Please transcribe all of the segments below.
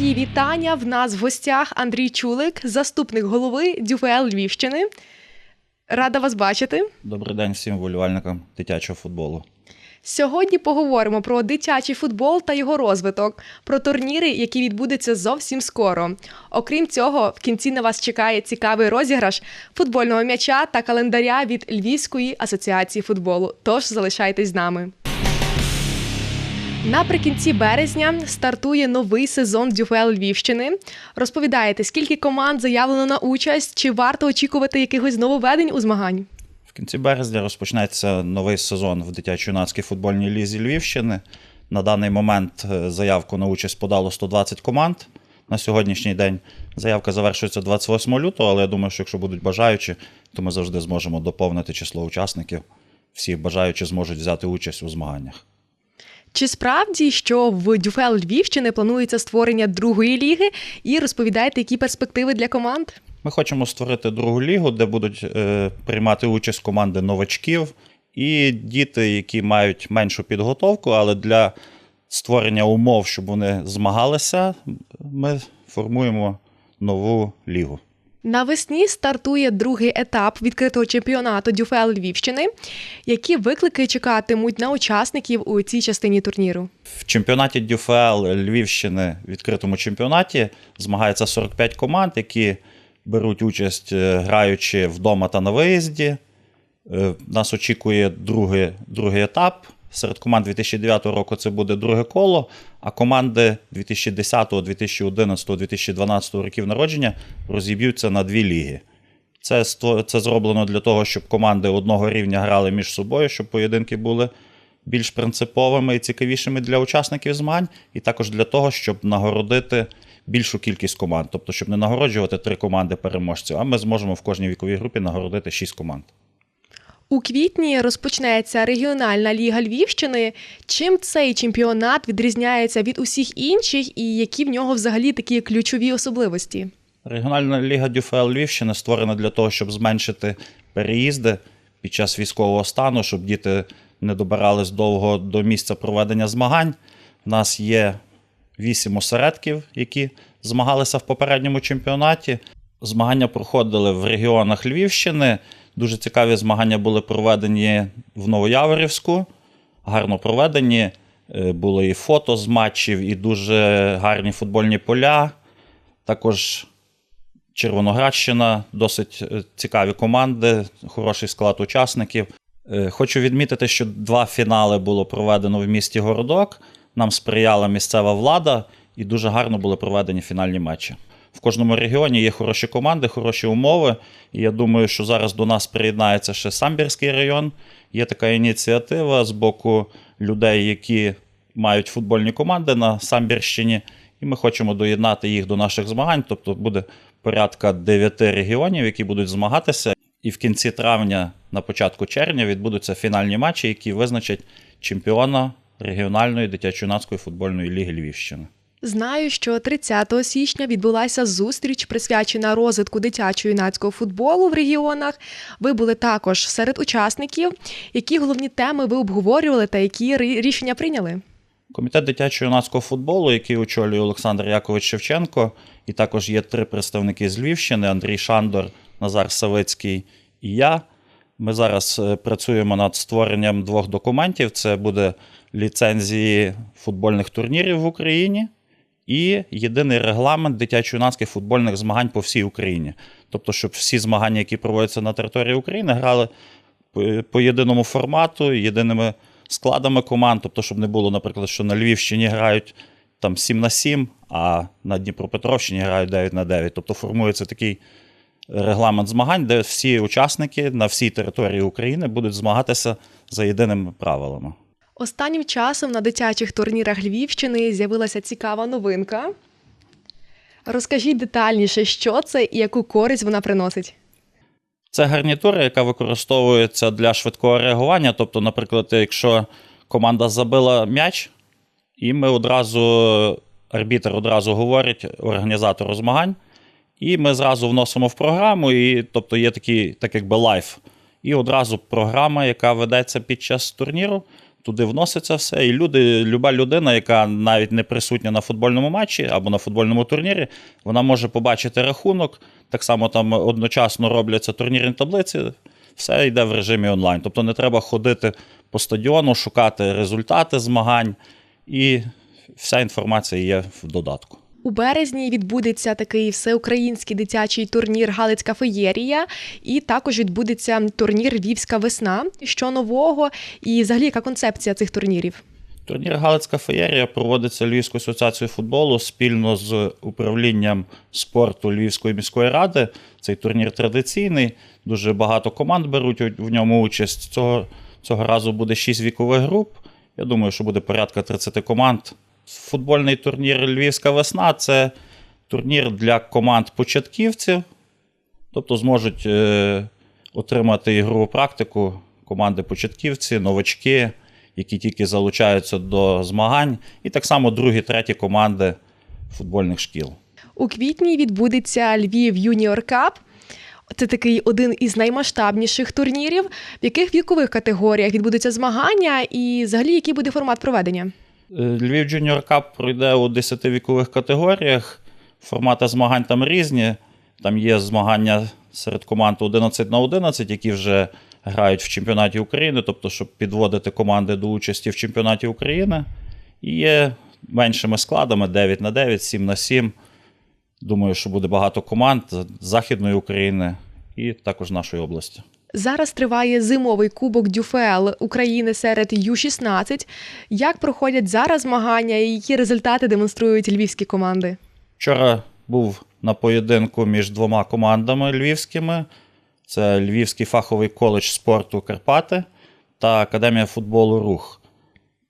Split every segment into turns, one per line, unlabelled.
Мої вітання. В нас в гостях Андрій Чулик, заступник голови ДЮФЛ Львівщини. Рада вас бачити.
Добрий день всім вболівальникам дитячого футболу.
Сьогодні поговоримо про дитячий футбол та його розвиток, про турніри, які відбудуться зовсім скоро. Окрім цього, в кінці на вас чекає цікавий розіграш футбольного м'яча та календаря від Львівської асоціації футболу. Тож залишайтесь з нами. Наприкінці березня стартує новий сезон ДЮФЛ Львівщини. Розповідаєте, скільки команд заявлено на участь, чи варто очікувати якихось нововведень у змагань?
В кінці березня розпочнеться новий сезон в дитячо-юнацькій футбольній лізі Львівщини. На даний момент е, заявку на участь подало 120 команд. На сьогоднішній день заявка завершується 28 лютого, але я думаю, що якщо будуть бажаючі, то ми завжди зможемо доповнити число учасників. Всі бажаючі зможуть взяти участь у змаганнях.
Чи справді, що в ДЮФЛ Львівщини планується створення другої ліги, і розповідаєте, які перспективи для команд?
Ми хочемо створити другу лігу, де будуть е, приймати участь команди новачків і діти, які мають меншу підготовку, але для створення умов, щоб вони змагалися, ми формуємо нову лігу.
Навесні стартує другий етап відкритого чемпіонату ДЮФЛ Львівщини. Які виклики чекатимуть на учасників у цій частині турніру?
В чемпіонаті ДЮФЛ Львівщини, відкритому чемпіонаті, змагається 45 команд, які беруть участь, е, граючи вдома та на виїзді. Е, Нас очікує другий, другий етап. Серед команд 2009 року це буде друге коло, а команди 2010, 2011, 2012 років народження розіб'ються на дві ліги. Це, це зроблено для того, щоб команди одного рівня грали між собою, щоб поєдинки були більш принциповими і цікавішими для учасників змагань, і також для того, щоб нагородити більшу кількість команд. Тобто, щоб не нагороджувати три команди переможців, а ми зможемо в кожній віковій групі нагородити шість команд.
У квітні розпочнеться регіональна ліга Львівщини. Чим цей чемпіонат відрізняється від усіх інших, і які в нього взагалі такі ключові особливості?
Регіональна ліга ДЮФЛ Львівщини створена для того, щоб зменшити переїзди під час військового стану, щоб діти не добирались довго до місця проведення змагань. У нас є вісім осередків, які змагалися в попередньому чемпіонаті. Змагання проходили в регіонах Львівщини. Дуже цікаві змагання були проведені в Новояворівську, гарно проведені. Е, Були і фото з матчів, і дуже гарні футбольні поля. Також Червоноградщина, досить е, цікаві команди, хороший склад учасників. Е, Хочу відмітити, що два фінали було проведено в місті Городок. Нам сприяла місцева влада, і дуже гарно були проведені фінальні матчі. В кожному регіоні є хороші команди, хороші умови. І я думаю, що зараз до нас приєднається ще Самбірський район. Є така ініціатива з боку людей, які мають футбольні команди на Самбірщині, і ми хочемо доєднати їх до наших змагань. Тобто буде порядка 9 регіонів, які будуть змагатися. І в кінці травня, на початку червня, відбудуться фінальні матчі, які визначать чемпіона регіональної дитячо-юнацької футбольної ліги Львівщини.
Знаю, що 30 січня відбулася зустріч, присвячена розвитку дитячо-юнацького футболу в регіонах. Ви були також серед учасників. Які головні теми ви обговорювали та які рішення прийняли?
Комітет дитячо-юнацького футболу, який очолює Олександр Якович Шевченко, і також є три представники з Львівщини: Андрій Шандор, Назар Савицький і я. Ми зараз е, працюємо над створенням двох документів: це буде ліцензії футбольних турнірів в Україні і єдиний регламент дитячо-юнацьких футбольних змагань по всій Україні. Тобто, щоб всі змагання, які проводяться на території України, грали по- єдиному формату, єдиними складами команд. Тобто, щоб не було, наприклад, що на Львівщині грають там 7 на 7, а на Дніпропетровщині грають 9 на 9. Тобто формується такий регламент змагань, де всі учасники на всій території України будуть змагатися за єдиними правилами.
Останнім часом на дитячих турнірах Львівщини з'явилася цікава новинка. Розкажіть детальніше, що це і яку користь вона приносить.
Це гарнітура, яка використовується для швидкого реагування. Тобто, наприклад, якщо команда забила м'яч, і ми одразу, арбітр одразу говорить організатору змагань, і ми зразу вносимо в програму, і тобто є такий, так якби лайф. І одразу програма, яка ведеться під час турніру, Туди вноситься все, і люди, люба людина, яка навіть не присутня на футбольному матчі або на футбольному турнірі, вона може побачити рахунок. Так само там одночасно робляться турнірні таблиці, все йде в режимі онлайн. Тобто не треба ходити по стадіону, шукати результати змагань, і вся інформація є в додатку.
У березні відбудеться такий всеукраїнський дитячий турнір Галицька феєрія, і також відбудеться турнір Львівська весна. Що нового, і взагалі яка концепція цих турнірів?
Турнір Галицька феєрія проводиться Львівською асоціацією футболу спільно з управлінням спорту Львівської міської ради. Цей турнір традиційний. Дуже багато команд беруть в ньому участь. Цього, цього разу буде 6 вікових груп. Я думаю, що буде порядка 30 команд. Футбольний турнір Львівська весна це турнір для команд початківців. Тобто зможуть е, отримати ігрову практику команди початківці, новачки, які тільки залучаються до змагань, і так само другі, треті команди футбольних шкіл.
У квітні відбудеться Львів Юніор Кап. Це такий один із наймасштабніших турнірів. В яких вікових категоріях відбудуться змагання, і взагалі який буде формат проведення?
Е, Львів Junior Cup пройде у 10 вікових категоріях. Формати змагань там різні. Там є змагання серед команд 11 на 11, які вже грають в чемпіонаті України, тобто, щоб підводити команди до участі в чемпіонаті України. І є меншими складами 9 на 9, 7 на 7. Думаю, що буде багато команд Західної України і також нашої області.
Зараз триває зимовий кубок Дюфел України серед Ю-16. Як проходять зараз змагання і які результати демонструють львівські команди?
Вчора був на поєдинку між двома командами львівськими. Це Львівський фаховий коледж спорту Карпати та Академія футболу Рух.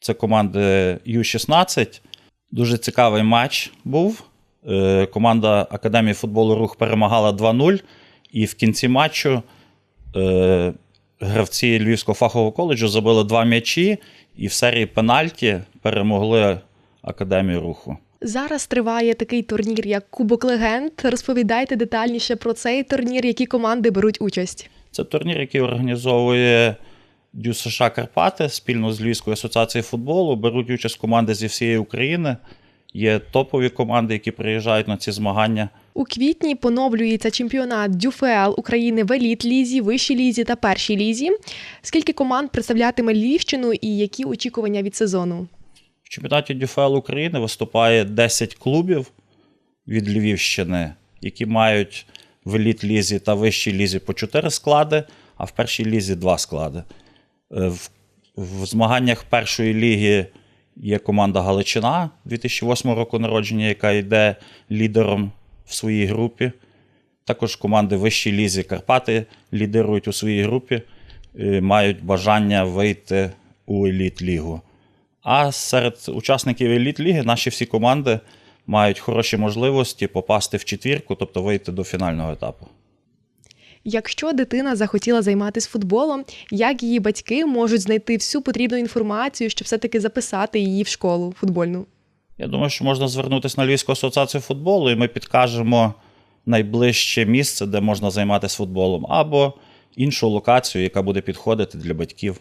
Це команди Ю-16. Дуже цікавий матч був. Е, Команда Академії футболу Рух перемагала 2-0. І в кінці матчу е, гравці Львівського фахового коледжу забили два м'ячі і в серії пенальті перемогли Академію руху.
Зараз триває такий турнір, як Кубок Легенд. Розповідайте детальніше про цей турнір, які команди беруть участь.
Це турнір, який організовує Дю США Карпати спільно з Львівською асоціацією футболу. Беруть участь команди зі всієї України. Є топові команди, які приїжджають на ці змагання.
У квітні поновлюється чемпіонат Дюфел України в еліт лізі, вищій лізі та першій лізі. Скільки команд представлятиме Львівщину і які очікування від сезону?
В чемпіонаті ДЮФЛ України виступає 10 клубів від Львівщини, які мають в еліт лізі та вищій лізі по 4 склади, а в першій лізі 2 склади. Е, В, в змаганнях першої ліги є команда Галичина 2008 року народження, яка йде лідером в своїй групі. Також команди вищій лізі Карпати лідирують у своїй групі, е, мають бажання вийти у еліт лігу. А серед учасників еліт ліги наші всі команди мають хороші можливості попасти в четвірку, тобто вийти до фінального етапу.
Якщо дитина захотіла займатися футболом, як її батьки можуть знайти всю потрібну інформацію, щоб все-таки записати її в школу футбольну?
Я думаю, що можна звернутися на Львівську асоціацію футболу, і ми підкажемо найближче місце, де можна займатися футболом, або іншу локацію, яка буде підходити для батьків.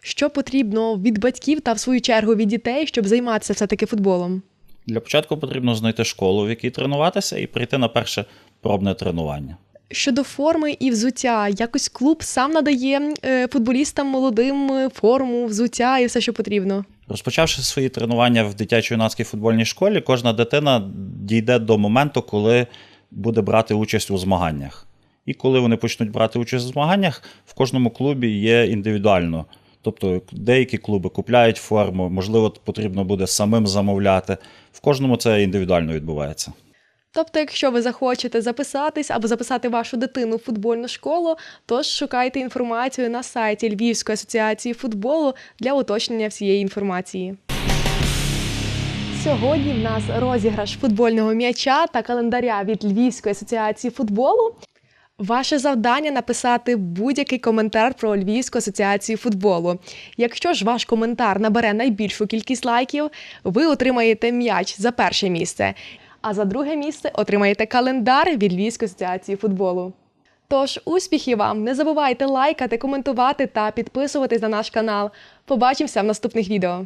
Що потрібно від батьків та в свою чергу від дітей, щоб займатися все-таки футболом?
Для початку потрібно знайти школу, в якій тренуватися, і прийти на перше пробне тренування.
Щодо форми і взуття, якось клуб сам надає е, футболістам молодим е, форму, взуття і все, що потрібно.
Розпочавши свої тренування в дитячо-юнацькій футбольній школі, кожна дитина дійде до моменту, коли буде брати участь у змаганнях. І коли вони почнуть брати участь у змаганнях, в кожному клубі є індивідуально. Тобто деякі клуби купляють форму, можливо, потрібно буде самим замовляти. В кожному це індивідуально відбувається.
Тобто, якщо ви захочете записатись або записати вашу дитину в футбольну школу, то шукайте інформацію на сайті Львівської асоціації футболу для уточнення всієї інформації. Сьогодні в нас розіграш футбольного м'яча та календаря від Львівської асоціації футболу. Ваше завдання написати будь-який коментар про Львівську асоціацію футболу. Якщо ж ваш коментар набере найбільшу кількість лайків, ви отримаєте м'яч за перше місце. А за друге місце отримаєте календар від Львівської асоціації футболу. Тож успіхів вам! Не забувайте лайкати, коментувати та підписуватись на наш канал. Побачимося в наступних відео.